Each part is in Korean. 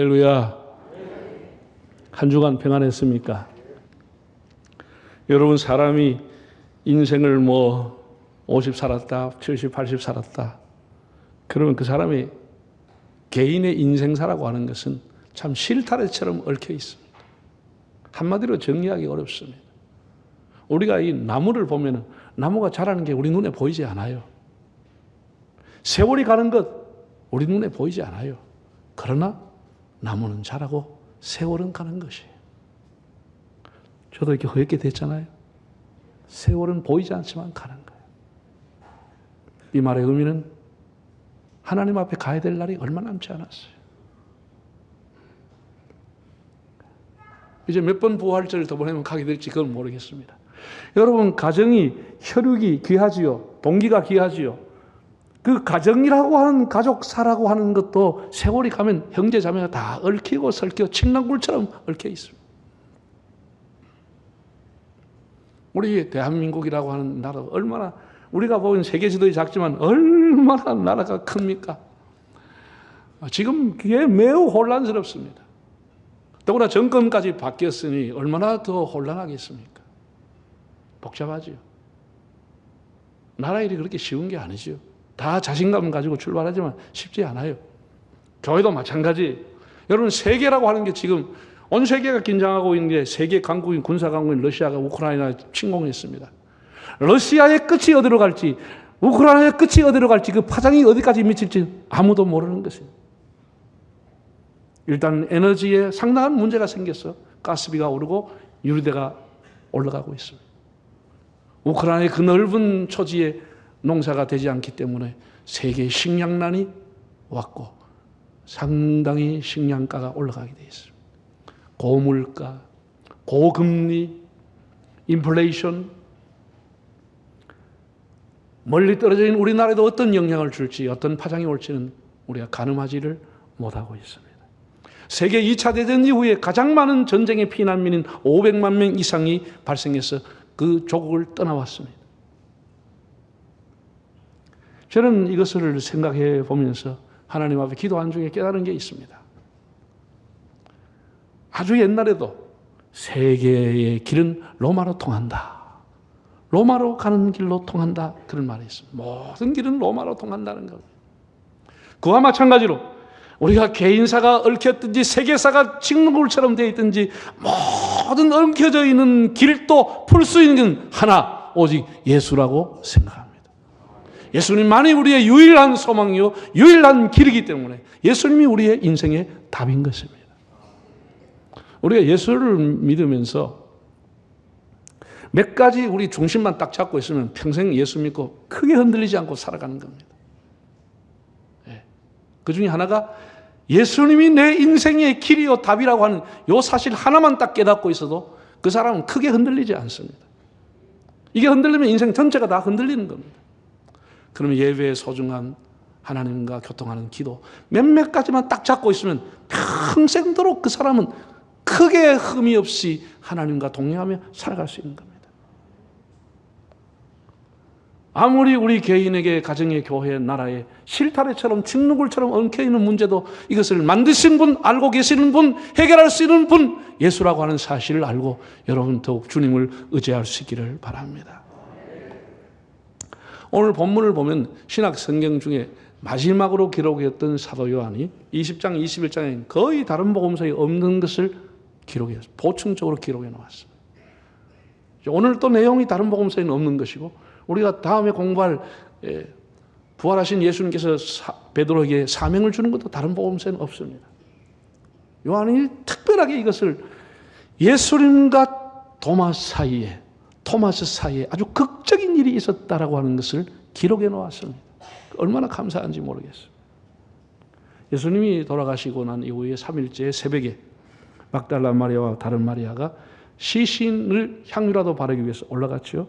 할렐루야. 한 주간 평안했습니까? 여러분 사람이 인생을 뭐 50 살았다, 70, 80 살았다. 그러면 그 사람이 개인의 인생사라고 하는 것은 참 실타래처럼 얽혀 있습니다. 한마디로 정리하기 어렵습니다. 우리가 이 나무를 보면 나무가 자라는 게 우리 눈에 보이지 않아요. 세월이 가는 것 우리 눈에 보이지 않아요. 그러나 나무는 자라고 세월은 가는 것이에요. 저도 이렇게 허옇게 됐잖아요. 세월은 보이지 않지만 가는 거예요. 이 말의 의미는 하나님 앞에 가야 될 날이 얼마 남지 않았어요. 이제 몇 번 부활절을 더 보내면 가게 될지 그건 모르겠습니다. 여러분 가정이 혈육이 귀하지요. 동기가 귀하지요. 그 가정이라고 하는 가족사라고 하는 것도 세월이 가면 형제 자매가 다 얽히고 설키고 침낭굴처럼 얽혀 있습니다. 우리 대한민국이라고 하는 나라가 얼마나 우리가 보는 세계 지도에 작지만 얼마나 나라가 큽니까? 지금 그게 매우 혼란스럽습니다. 더구나 정권까지 바뀌었으니 얼마나 더 혼란하겠습니까? 복잡하지요. 나라 일이 그렇게 쉬운 게 아니죠. 다 자신감 가지고 출발하지만 쉽지 않아요. 교회도 마찬가지. 여러분 세계라고 하는 게 지금 온 세계가 긴장하고 있는데 세계 강국인 군사 강국인 러시아가 우크라이나 침공했습니다. 러시아의 끝이 어디로 갈지 우크라이나의 끝이 어디로 갈지 그 파장이 어디까지 미칠지 아무도 모르는 것이에요. 일단 에너지에 상당한 문제가 생겼어. 가스비가 오르고 유리대가 올라가고 있습니다. 우크라이나의 그 넓은 초지에 농사가 되지 않기 때문에 세계 식량난이 왔고 상당히 식량가가 올라가게 되어 있습니다. 고물가, 고금리, 인플레이션 멀리 떨어져 있는 우리나라에도 어떤 영향을 줄지 어떤 파장이 올지는 우리가 가늠하지를 못하고 있습니다. 세계 2차 대전 이후에 가장 많은 전쟁의 피난민인 500만 명 이상이 발생해서 그 조국을 떠나왔습니다. 저는 이것을 생각해 보면서 하나님 앞에 기도한 중에 깨달은 게 있습니다. 아주 옛날에도 세계의 길은 로마로 통한다. 로마로 가는 길로 통한다. 그런 말이 있습니다. 모든 길은 로마로 통한다는 겁니다. 그와 마찬가지로 우리가 개인사가 얽혔든지 세계사가 직무굴처럼 되어 있든지 모든 엉켜져 있는 길도 풀 수 있는 하나 오직 예수라고 생각합니다. 예수님만이 우리의 유일한 소망이요 유일한 길이기 때문에 예수님이 우리의 인생의 답인 것입니다. 우리가 예수를 믿으면서 몇 가지 우리 중심만 딱 잡고 있으면 평생 예수 믿고 크게 흔들리지 않고 살아가는 겁니다. 예. 그 중에 하나가 예수님이 내 인생의 길이요 답이라고 하는 요 사실 하나만 딱 깨닫고 있어도 그 사람은 크게 흔들리지 않습니다. 이게 흔들리면 인생 전체가 다 흔들리는 겁니다. 그러면 예배의 소중함, 하나님과 교통하는 기도 몇몇 가지만 딱 잡고 있으면 평생도록 그 사람은 크게 흠이 없이 하나님과 동행하며 살아갈 수 있는 겁니다. 아무리 우리 개인에게 가정의 교회 나라에 실타래처럼 직누굴처럼 엉켜있는 문제도 이것을 만드신 분 알고 계시는 분 해결할 수 있는 분 예수라고 하는 사실을 알고 여러분 더욱 주님을 의지할 수 있기를 바랍니다. 오늘 본문을 보면 신학 성경 중에 마지막으로 기록했던 사도 요한이 20장 21장에 거의 다른 복음서에 없는 것을 기록해서 보충적으로 기록해 놓았습니다. 오늘 또 내용이 다른 복음서에는 없는 것이고 우리가 다음에 공부할 예, 부활하신 예수님께서 베드로에게 사명을 주는 것도 다른 복음서에는 없습니다. 요한이 특별하게 이것을 예수님과 도마스 사이에 토마스 사이에 아주 극적인 일이 있었다라고 하는 것을 기록해 놓았습니다. 얼마나 감사한지 모르겠어요. 예수님이 돌아가시고 난 이후에 3일째 새벽에 막달라 마리아와 다른 마리아가 시신을 향유라도 바르기 위해서 올라갔죠.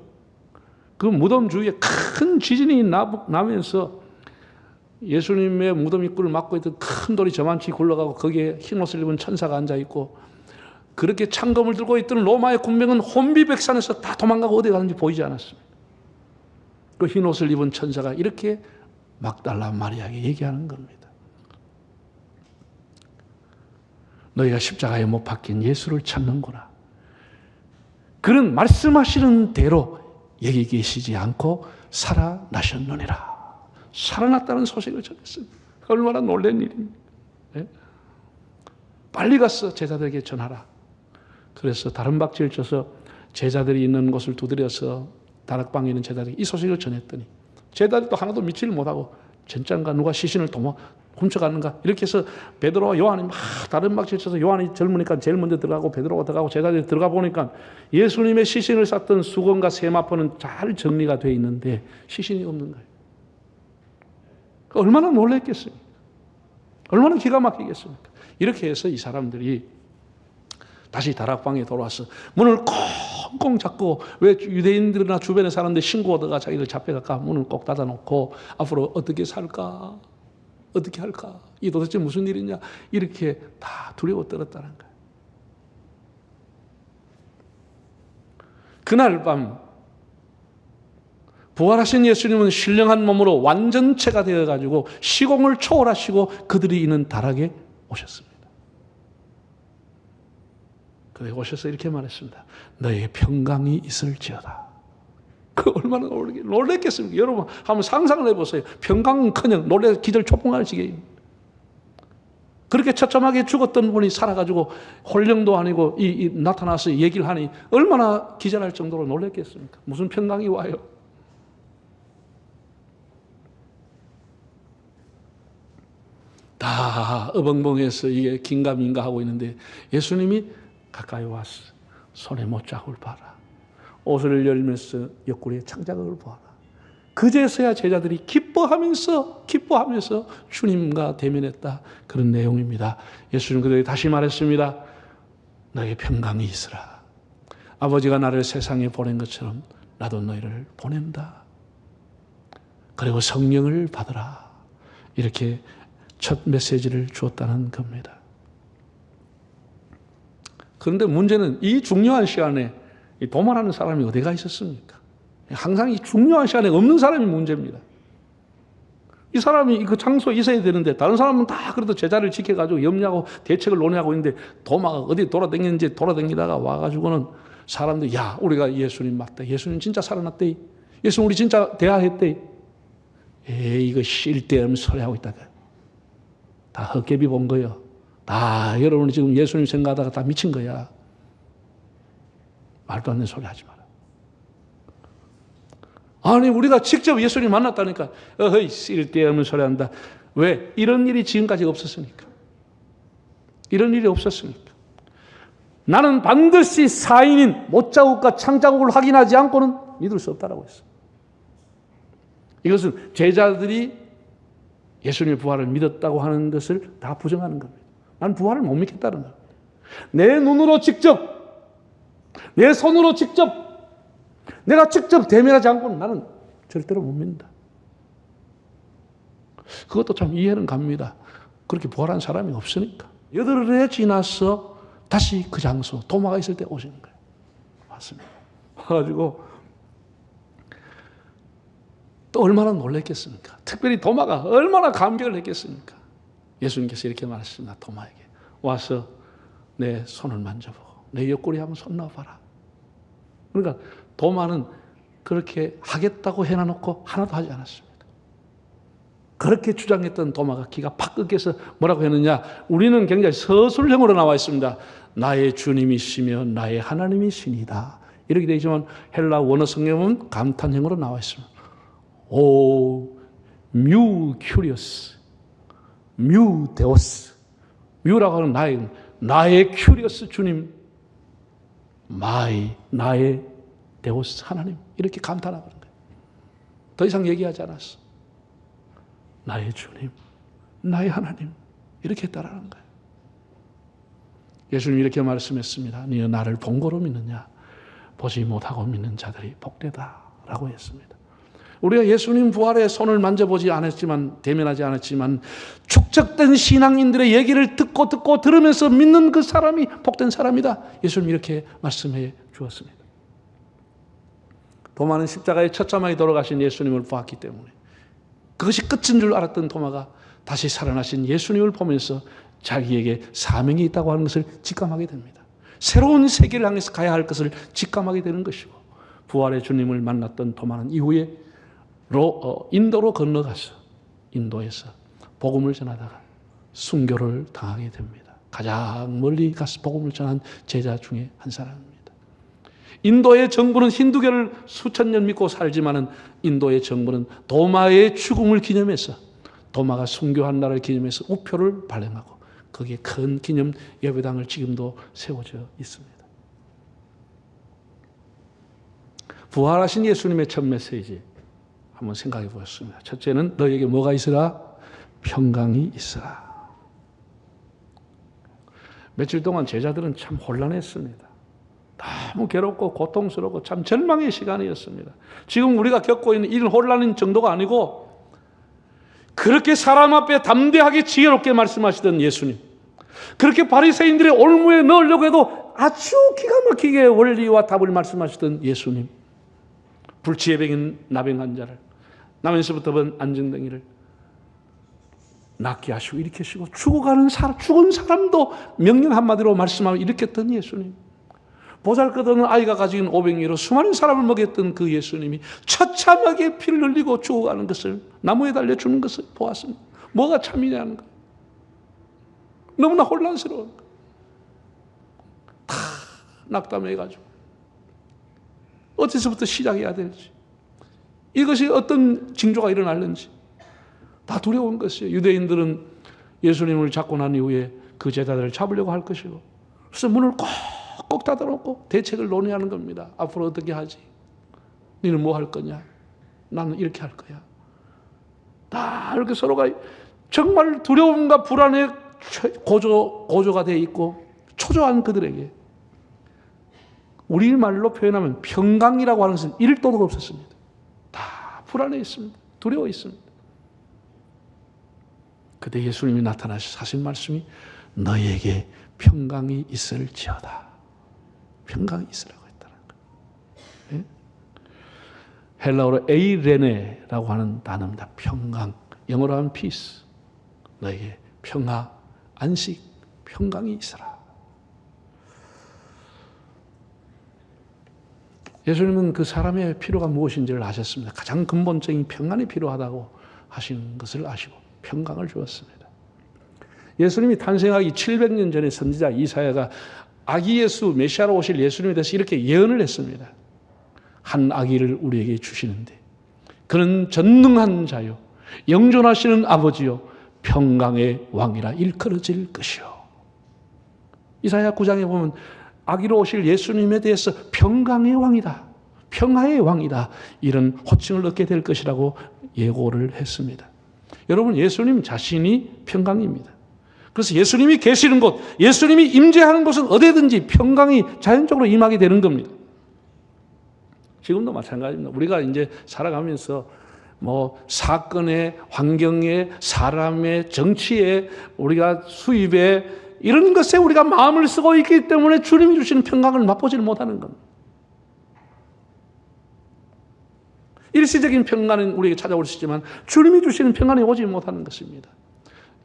그 무덤 주위에 큰 지진이 나면서 예수님의 무덤 입구를 막고 있던 큰 돌이 저만치 굴러가고 거기에 흰 옷을 입은 천사가 앉아 있고 그렇게 창검을 들고 있던 로마의 군병은 혼비백산에서 다 도망가고 어디 가는지 보이지 않았습니다. 그 흰 옷을 입은 천사가 이렇게 막달라 마리아에게 얘기하는 겁니다. 너희가 십자가에 못 박힌 예수를 찾는구나. 그는 말씀하시는 대로 여기 계시지 않고 살아나셨느니라. 살아났다는 소식을 전했습니다. 얼마나 놀란 일입니까? 예? 빨리 가서 제자들에게 전하라. 그래서 다른 박지를 쳐서 제자들이 있는 곳을 두드려서 다락방에 있는 제자들이 이 소식을 전했더니 제자들도 하나도 믿지를 못하고 전장가 누가 시신을 도마 훔쳐가는가 이렇게 해서 베드로와 요한이 막 다른 박질 쳐서 요한이 젊으니까 제일 먼저 들어가고 베드로가 들어가고 제자들이 들어가 보니까 예수님의 시신을 쌌던 수건과 세마포는 잘 정리가 돼 있는데 시신이 없는 거예요. 얼마나 놀랬겠습니까? 얼마나 기가 막히겠습니까? 이렇게 해서 이 사람들이 다시 다락방에 돌아와서 문을 꽁꽁 잡고 왜 유대인들이나 주변의 사람들 신고하다가 자기들 잡혀갈까 문을 꼭 닫아놓고 앞으로 어떻게 살까 어떻게 할까 이 도대체 무슨 일이냐 이렇게 다 두려워 떨었다는 거예요. 그날 밤 부활하신 예수님은 신령한 몸으로 완전체가 되어 가지고 시공을 초월하시고 그들이 있는 다락에 오셨습니다. 그에 오셔서 이렇게 말했습니다. 너의 평강이 있을지어다. 그 얼마나 놀랬, 놀랬겠습니까? 여러분 한번 상상을 해보세요. 평강은커녕 놀래 기절 초풍할 지경입니다. 그렇게 처참하게 죽었던 분이 살아가지고 홀령도 아니고 이, 이 나타나서 얘기를 하니 얼마나 기절할 정도로 놀랬겠습니까? 무슨 평강이 와요? 다 어벙벙해서 이게 긴가민가 하고 있는데 예수님이 가까이 와서 손에 못자국을 봐라. 옷을 열면서 옆구리에 창자국을 보아라. 그제서야 제자들이 기뻐하면서 기뻐하면서 주님과 대면했다. 그런 내용입니다. 예수님 그들이 다시 말했습니다. 너의 평강이 있으라. 아버지가 나를 세상에 보낸 것처럼 나도 너희를 보낸다. 그리고 성령을 받으라. 이렇게 첫 메시지를 주었다는 겁니다. 그런데 문제는 이 중요한 시간에 도말하는 사람이 어디가 있었습니까? 항상 이 중요한 시간에 없는 사람이 문제입니다. 이 사람이 그 장소에 있어야 되는데 다른 사람은 다 그래도 제자를 지켜가지고 염려하고 대책을 논의하고 있는데 도마가 어디 돌아다니는지 돌아다니다가 와가지고는 사람들이 야 우리가 예수님 맞다. 예수님 진짜 살아났대. 예수님 우리 진짜 대화했대. 에이 이거 쉴데없는 소리 하고 있다가 다 헛개비 본 거예요. 다 여러분이 지금 예수님 생각하다가 다 미친 거야. 말도 안 되는 소리 하지 마라. 아니 우리가 직접 예수님 만났다니까 어허이 쓸데없는 소리 한다. 왜? 이런 일이 지금까지 없었으니까. 이런 일이 없었으니까. 나는 반드시 사인인 못자국과 창자국을 확인하지 않고는 믿을 수 없다라고 했어. 이것은 제자들이 예수님의 부활을 믿었다고 하는 것을 다 부정하는 겁니다. 난 부활을 못 믿겠다는 겁니다. 내 눈으로 직접, 내 손으로 직접, 내가 직접 대면하지 않고는 나는 절대로 못 믿는다. 그것도 참 이해는 갑니다. 그렇게 부활한 사람이 없으니까. 여덟 해 지나서 다시 그 장소, 도마가 있을 때 오시는 거예요. 맞습니다. 그래가지고 또 얼마나 놀랬겠습니까? 특별히 도마가 얼마나 감격을 했겠습니까? 예수님께서 이렇게 말했습니다. 도마에게 와서 내 손을 만져보고 내 옆구리 한번 손 넣어봐라. 그러니까 도마는 그렇게 하겠다고 해놔놓고 하나도 하지 않았습니다. 그렇게 주장했던 도마가 기가 팍 꺾여서 뭐라고 했느냐? 우리는 굉장히 서술형으로 나와 있습니다. 나의 주님이시며 나의 하나님이시니다. 이렇게 되지만 헬라 원어 성경은 감탄형으로 나와 있습니다. 오, 뮤 큐리어스, 뮤 데오스, 뮤라고 하는 나의 나의 큐리어스 주님, 마이 나의 데오스 하나님 이렇게 감탄하고 있는 거예요. 더 이상 얘기하지 않았어. 나의 주님, 나의 하나님 이렇게 따라하는 거예요. 예수님 이렇게 말씀했습니다. 네 나를 본 거로 믿느냐? 보지 못하고 믿는 자들이 복되다 라고 했습니다. 우리가 예수님 부활의 손을 만져보지 않았지만 대면하지 않았지만 축적된 신앙인들의 얘기를 듣고 듣고 들으면서 믿는 그 사람이 복된 사람이다. 예수님 이렇게 말씀해 주었습니다. 도마는 십자가에 처참하게 돌아가신 예수님을 보았기 때문에 그것이 끝인 줄 알았던 도마가 다시 살아나신 예수님을 보면서 자기에게 사명이 있다고 하는 것을 직감하게 됩니다. 새로운 세계를 향해서 가야 할 것을 직감하게 되는 것이고 부활의 주님을 만났던 도마는 이후에 로, 어, 인도로 건너가서 인도에서 복음을 전하다가 순교를 당하게 됩니다. 가장 멀리 가서 복음을 전한 제자 중에 한 사람입니다. 인도의 정부는 힌두교를 수천 년 믿고 살지만은 인도의 정부는 도마의 죽음을 기념해서 도마가 순교한 날을 기념해서 우표를 발행하고 거기에 큰 기념 예배당을 지금도 세워져 있습니다. 부활하신 예수님의 첫 메시지 한번 생각해 보겠습니다. 첫째는 너에게 뭐가 있으라? 평강이 있으라. 며칠 동안 제자들은 참 혼란했습니다. 너무 괴롭고 고통스럽고 참 절망의 시간이었습니다. 지금 우리가 겪고 있는 이런 혼란인 정도가 아니고 그렇게 사람 앞에 담대하게 지혜롭게 말씀하시던 예수님. 그렇게 바리새인들의 올무에 넣으려고 해도 아주 기가 막히게 원리와 답을 말씀하시던 예수님. 불치에 백인 나병 환자를 나면서부터 본 안전등이를 낫게 하시고 일으키시고 죽어가는 사람, 죽은 사람도 명령 한마디로 말씀하고 일으켰던 예수님. 보잘것없는 아이가 가진 오병이로 수많은 사람을 먹였던 그 예수님이 처참하게 피를 흘리고 죽어가는 것을 나무에 달려 주는 것을 보았습니다. 뭐가 참이냐는 거. 너무나 혼란스러운 거. 다 낙담해가지고 어디서부터 시작해야 될지 이것이 어떤 징조가 일어날는지 다 두려운 것이에요. 유대인들은 예수님을 잡고 난 이후에 그 제자들을 잡으려고 할 것이고 그래서 문을 꼭꼭 닫아놓고 대책을 논의하는 겁니다. 앞으로 어떻게 하지? 너는 뭐 할 거냐? 나는 이렇게 할 거야. 다 이렇게 서로가 정말 두려움과 불안에 고조, 고조가 되어 있고 초조한 그들에게 우리말로 표현하면 평강이라고 하는 것은 1도도 없었습니다. 다 불안해 있습니다. 두려워 있습니다. 그때 예수님이 나타나셔서 하신 말씀이 너에게 평강이 있을지어다. 평강이 있으라고 했다는 거예요. 예? 헬라어로 에이레네라고 하는 단어입니다. 평강. 영어로 하면 peace. 너에게 평화, 안식, 평강이 있어라. 예수님은 그 사람의 필요가 무엇인지를 아셨습니다. 가장 근본적인 평안이 필요하다고 하시는 것을 아시고 평강을 주었습니다. 예수님이 탄생하기 700년 전에 선지자 이사야가 아기 예수 메시아로 오실 예수님에 대해서 이렇게 예언을 했습니다. 한 아기를 우리에게 주시는데 그는 전능한 자요 영존하시는 아버지요 평강의 왕이라 일컬어질 것이요. 이사야 9장에 보면 아기로 오실 예수님에 대해서 평강의 왕이다. 평화의 왕이다. 이런 호칭을 얻게 될 것이라고 예고를 했습니다. 여러분 예수님 자신이 평강입니다. 그래서 예수님이 계시는 곳, 예수님이 임재하는 곳은 어디든지 평강이 자연적으로 임하게 되는 겁니다. 지금도 마찬가지입니다. 우리가 이제 살아가면서 뭐 사건에, 환경에, 사람의 정치에, 우리가 수입에 이런 것에 우리가 마음을 쓰고 있기 때문에 주님이 주시는 평강을 맛보지를 못하는 겁니다. 일시적인 평강은 우리에게 찾아올 수 있지만 주님이 주시는 평강이 오지 못하는 것입니다.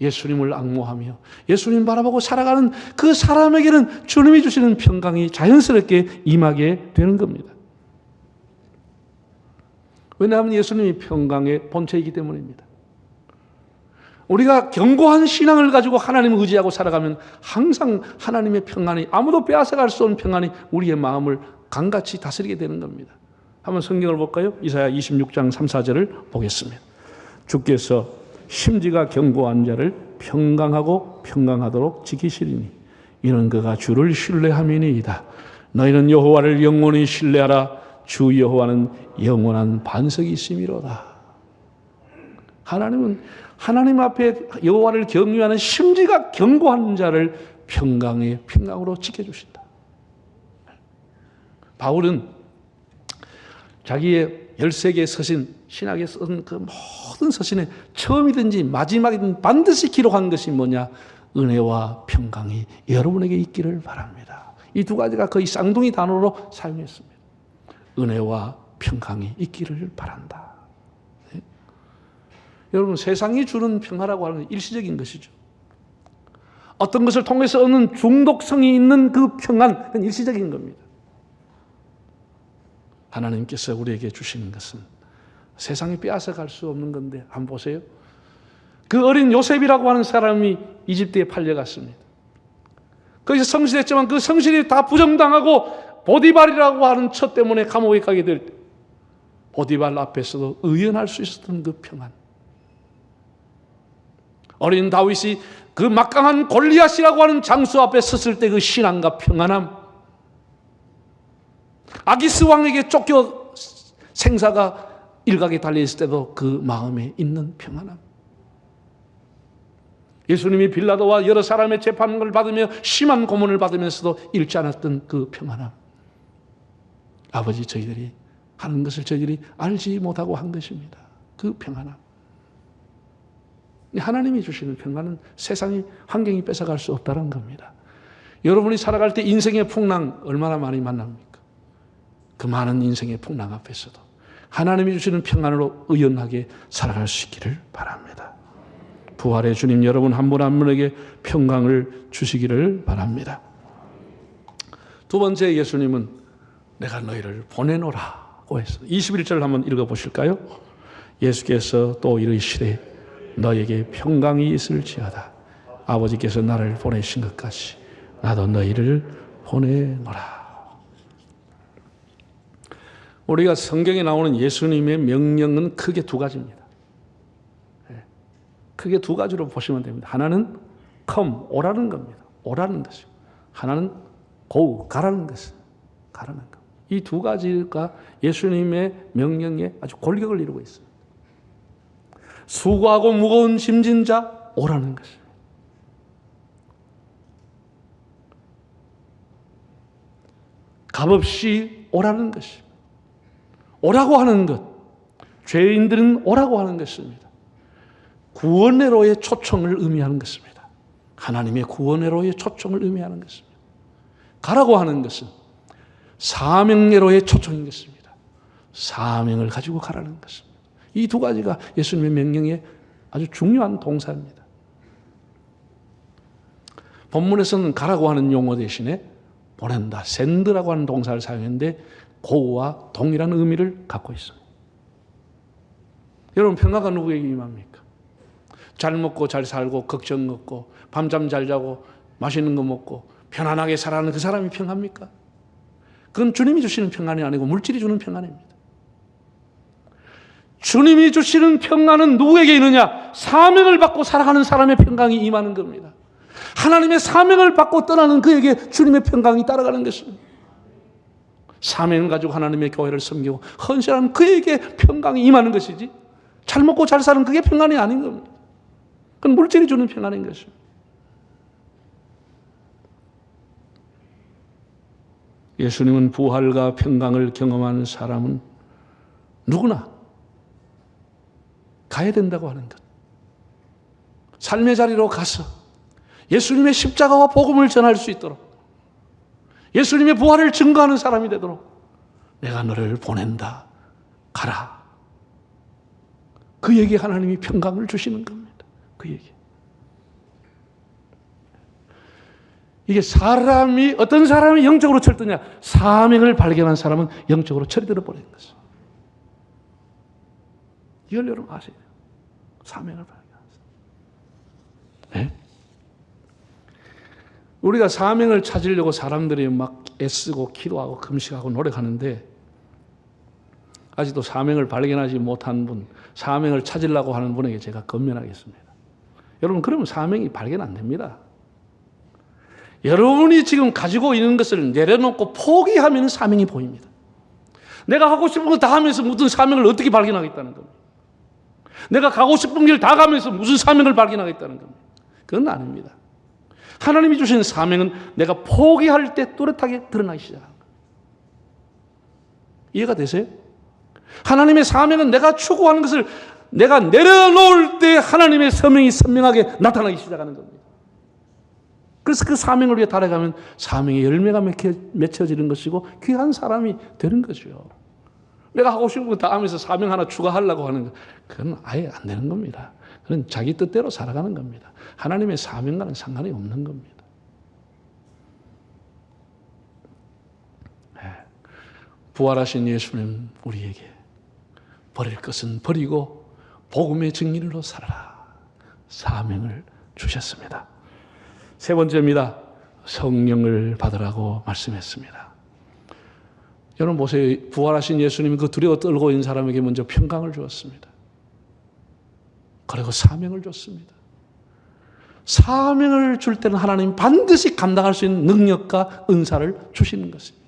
예수님을 악모하며 예수님 바라보고 살아가는 그 사람에게는 주님이 주시는 평강이 자연스럽게 임하게 되는 겁니다. 왜냐하면 예수님이 평강의 본체이기 때문입니다. 우리가 견고한 신앙을 가지고 하나님을 의지하고 살아가면 항상 하나님의 평안이 아무도 빼앗아갈 수 없는 평안이 우리의 마음을 강같이 다스리게 되는 겁니다. 한번 성경을 볼까요? 이사야 26장 3, 4절을 보겠습니다. 주께서 심지가 견고한 자를 평강하고 평강하도록 지키시리니 이는 그가 주를 신뢰함이니이다. 너희는 여호와를 영원히 신뢰하라. 주 여호와는 영원한 반석이 있음이로다. 하나님은 하나님 앞에 여호와를 경유하는 심지가 견고한 자를 평강의 평강으로 지켜주신다. 바울은 자기의 열세개 서신 신학에 쓴 그 모든 서신에 처음이든지 마지막이든 반드시 기록한 것이 뭐냐? 은혜와 평강이 여러분에게 있기를 바랍니다. 이 두 가지가 거의 쌍둥이 단어로 사용했습니다. 은혜와 평강이 있기를 바란다. 네? 여러분 세상이 주는 평화라고 하는 일시적인 것이죠. 어떤 것을 통해서 얻는 중독성이 있는 그 평안, 그건 일시적인 겁니다. 하나님께서 우리에게 주시는 것은 세상에 빼앗아 갈 수 없는 건데, 한번 보세요. 그 어린 요셉이라고 하는 사람이 이집트에 팔려갔습니다. 거기서 성실했지만 그 성실이 다 부정당하고 보디발이라고 하는 처 때문에 감옥에 가게 될 때, 보디발 앞에서도 의연할 수 있었던 그 평안. 어린 다윗이 그 막강한 골리앗이라고 하는 장수 앞에 섰을 때 그 신앙과 평안함. 아기스 왕에게 쫓겨 생사가 일각에 달려 있을 때도 그 마음에 있는 평안함. 예수님이 빌라도와 여러 사람의 재판을 받으며 심한 고문을 받으면서도 잃지 않았던 그 평안함. 아버지 저희들이 하는 것을 저희들이 알지 못하고 한 것입니다. 그 평안함. 하나님이 주시는 평안은 세상이 환경이 뺏어갈 수 없다는 겁니다. 여러분이 살아갈 때 인생의 풍랑 얼마나 많이 만납니까? 그 많은 인생의 풍랑 앞에서도 하나님이 주시는 평안으로 의연하게 살아갈 수 있기를 바랍니다. 부활의 주님 여러분 한 분한 분에게 평강을 주시기를 바랍니다. 두 번째 예수님은 내가 너희를 보내노라고 했습니다. 21절 한번 읽어 보실까요? 예수께서 또 이르시되 너에게 평강이 있을지어다. 아버지께서 나를 보내신 것 같이 나도 너희를 보내노라. 우리가 성경에 나오는 예수님의 명령은 크게 두 가지입니다. 예. 크게 두 가지로 보시면 됩니다. 하나는 come, 오라는 겁니다. 오라는 것이고 하나는 go, 가라는 것은 가라는 것. 이 두 가지가 예수님의 명령에 아주 골격을 이루고 있습니다. 수고하고 무거운 짐진 자 오라는 것입니다. 값없이 오라는 것입니다. 오라고 하는 것, 죄인들은 오라고 하는 것입니다. 구원회로의 초청을 의미하는 것입니다. 하나님의 구원회로의 초청을 의미하는 것입니다. 가라고 하는 것은 사명례로의 초청인 것입니다. 사명을 가지고 가라는 것입니다. 이 두 가지가 예수님의 명령의 아주 중요한 동사입니다. 본문에서는 가라고 하는 용어 대신에 보낸다, 샌드라고 하는 동사를 사용했는데 고와 동일한 의미를 갖고 있어요. 여러분 평화가 누구에게 임합니까? 잘 먹고 잘 살고 걱정 없고 밤잠 잘 자고 맛있는 거 먹고 편안하게 살아가는 그 사람이 평화입니까? 그건 주님이 주시는 평안이 아니고 물질이 주는 평안입니다. 주님이 주시는 평안은 누구에게 있느냐? 사명을 받고 살아가는 사람의 평강이 임하는 겁니다. 하나님의 사명을 받고 떠나는 그에게 주님의 평강이 따라가는 것입니다. 사명을 가지고 하나님의 교회를 섬기고 헌신하는 그에게 평강이 임하는 것이지 잘 먹고 잘 사는 그게 평안이 아닌 겁니다. 그건 물질이 주는 평안인 것입니다. 예수님은 부활과 평강을 경험하는 사람은 누구나 가야 된다고 하는 것. 삶의 자리로 가서 예수님의 십자가와 복음을 전할 수 있도록 예수님의 부활을 증거하는 사람이 되도록 내가 너를 보낸다. 가라. 그에게 하나님이 평강을 주시는 겁니다. 그에게. 이게 사람이 어떤 사람이 영적으로 철드냐? 사명을 발견한 사람은 영적으로 철이 들어 버리는 것입니다. 이걸 여러분 돼요. 사명을 발견하세요. 네? 우리가 사명을 찾으려고 사람들이 막 애쓰고 기도하고 금식하고 노력하는데 아직도 사명을 발견하지 못한 분, 사명을 찾으려고 하는 분에게 제가 건면하겠습니다. 여러분, 그러면 사명이 발견 안 됩니다. 여러분이 지금 가지고 있는 것을 내려놓고 포기하면 사명이 보입니다. 내가 하고 싶은 거 다 하면서 무슨 사명을 어떻게 발견하겠다는 겁니다. 내가 가고 싶은 길 다 가면서 무슨 사명을 발견하겠다는 겁니다. 그건 아닙니다. 하나님이 주신 사명은 내가 포기할 때 또렷하게 드러나기 시작합니다. 이해가 되세요? 하나님의 사명은 내가 추구하는 것을 내가 내려놓을 때 하나님의 사명이 선명하게 나타나기 시작하는 겁니다. 그래서 그 사명을 위해 달아가면 사명의 열매가 맺혀지는 것이고 귀한 사람이 되는 거죠. 내가 하고 싶은 거 다 하면서 사명 하나 추가하려고 하는 거 그건 아예 안 되는 겁니다. 그런 자기 뜻대로 살아가는 겁니다. 하나님의 사명과는 상관이 없는 겁니다. 네. 부활하신 예수님 우리에게 버릴 것은 버리고 복음의 증인으로 살아라. 사명을 주셨습니다. 세 번째입니다. 성령을 받으라고 말씀했습니다. 여러분 보세요. 부활하신 예수님이 그 두려워 떨고 있는 사람에게 먼저 평강을 주었습니다. 그리고 사명을 줬습니다. 사명을 줄 때는 하나님 반드시 감당할 수 있는 능력과 은사를 주시는 것입니다.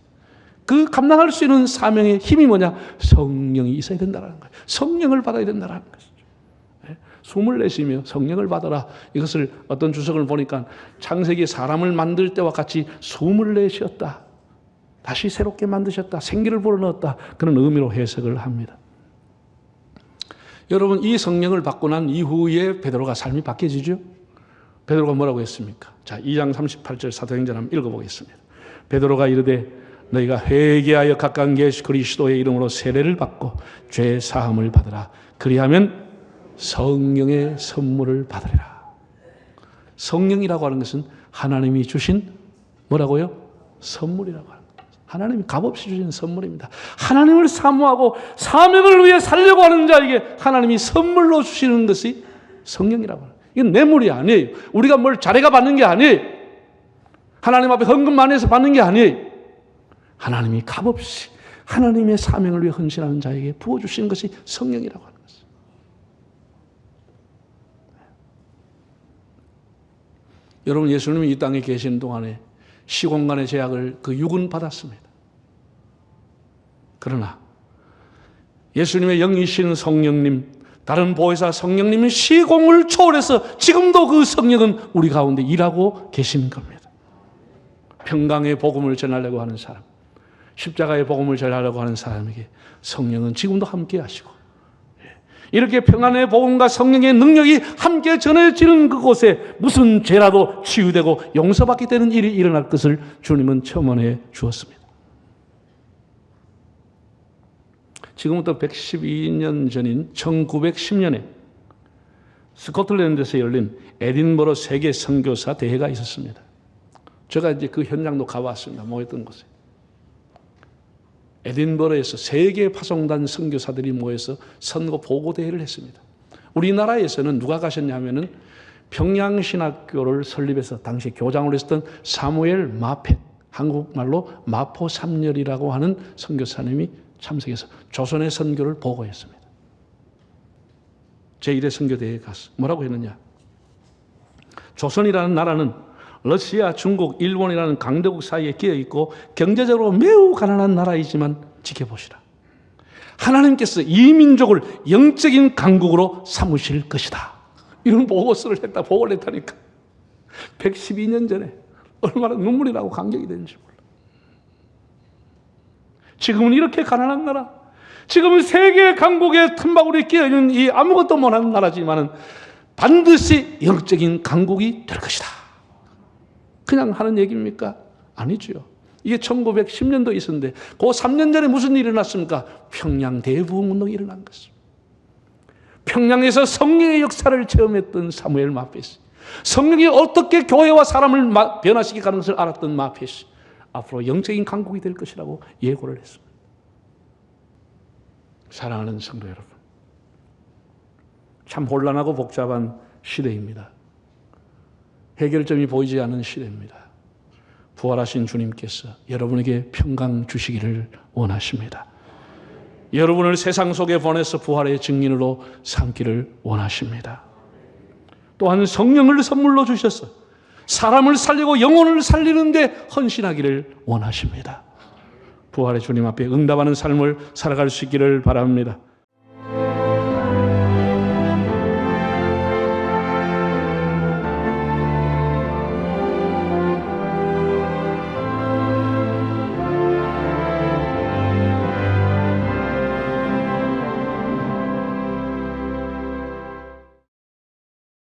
그 감당할 수 있는 사명의 힘이 뭐냐? 성령이 있어야 된다는 거예요. 성령을 받아야 된다는 것이죠. 예? 숨을 내쉬며 성령을 받아라. 이것을 어떤 주석을 보니까 창세기 사람을 만들 때와 같이 숨을 내쉬었다. 다시 새롭게 만드셨다. 생기를 불어넣었다. 그런 의미로 해석을 합니다. 여러분 이 성령을 받고 난 이후에 베드로가 삶이 바뀌어지죠? 베드로가 뭐라고 했습니까? 자, 2장 38절 사도행전 한번 읽어보겠습니다. 베드로가 이르되 너희가 회개하여 각각 예수 그리스도의 이름으로 세례를 받고 죄 사함을 받으라. 그리하면 성령의 선물을 받으리라. 성령이라고 하는 것은 하나님이 주신 뭐라고요? 선물이라고 거예요. 하나님이 값없이 주신 선물입니다. 하나님을 사모하고 사명을 위해 살려고 하는 자에게 하나님이 선물로 주시는 것이 성령이라고 거예요. 이건 뇌물이 아니에요. 우리가 뭘 잘해가 받는 게 아니에요. 하나님 앞에 헌금 많이 해서 받는 게 아니에요. 하나님이 값없이 하나님의 사명을 위해 헌신하는 자에게 부어주시는 것이 성령이라고 것입니다. 여러분 예수님이 이 땅에 계신 동안에 시공간의 제약을 그 육은 받았습니다. 그러나 예수님의 영이신 성령님, 다른 보혜사 성령님은 시공을 초월해서 지금도 그 성령은 우리 가운데 일하고 계시는 겁니다. 평강의 복음을 전하려고 하는 사람, 십자가의 복음을 전하려고 하는 사람에게 성령은 지금도 함께 하시고 이렇게 평안의 복음과 성령의 능력이 함께 전해지는 그곳에 무슨 죄라도 치유되고 용서받게 되는 일이 일어날 것을 주님은 첨언해 주었습니다. 지금부터 112년 전인 1910년에 스코틀랜드에서 열린 에딘버러 세계 선교사 대회가 있었습니다. 제가 이제 그 현장도 가봤습니다. 모였던 곳에. 에딘버러에서 세계 파송단 선교사들이 모여서 선거 보고 대회를 했습니다. 우리나라에서는 누가 가셨냐면은 평양신학교를 설립해서 당시 교장을 했던 사무엘 마펫, 한국말로 마포 삼열이라고 하는 선교사님이 참석해서 조선의 선교를 보고했습니다. 제1회 선교대회에 가서 뭐라고 했느냐? 조선이라는 나라는 러시아, 중국, 일본이라는 강대국 사이에 끼어 있고 경제적으로 매우 가난한 나라이지만 지켜보시라. 하나님께서 이 민족을 영적인 강국으로 삼으실 것이다. 이런 보고서를 했다, 보고를 했다니까. 112년 전에 얼마나 눈물이 나고 감격이 되는지 몰라. 지금은 이렇게 가난한 나라, 지금은 세계 강국의 틈바구리에 끼어 있는 이 아무것도 못하는 나라지만은 반드시 영적인 강국이 될 것이다. 그냥 하는 얘기입니까? 아니죠. 이게 1910년도 있었는데 그 3년 전에 무슨 일이 일어났습니까? 평양 대부흥 운동이 일어난 것입니다. 평양에서 성령의 역사를 체험했던 사무엘 마페스. 성령이 어떻게 교회와 사람을 변화시켜 가는 것을 알았던 마페스. 앞으로 영적인 강국이 될 것이라고 예고를 했습니다. 사랑하는 성도 여러분. 참 혼란하고 복잡한 시대입니다. 해결점이 보이지 않는 시대입니다. 부활하신 주님께서 여러분에게 평강 주시기를 원하십니다. 여러분을 세상 속에 보내서 부활의 증인으로 삼기를 원하십니다. 또한 성령을 선물로 주셔서 사람을 살리고 영혼을 살리는데 헌신하기를 원하십니다. 부활의 주님 앞에 응답하는 삶을 살아갈 수 있기를 바랍니다.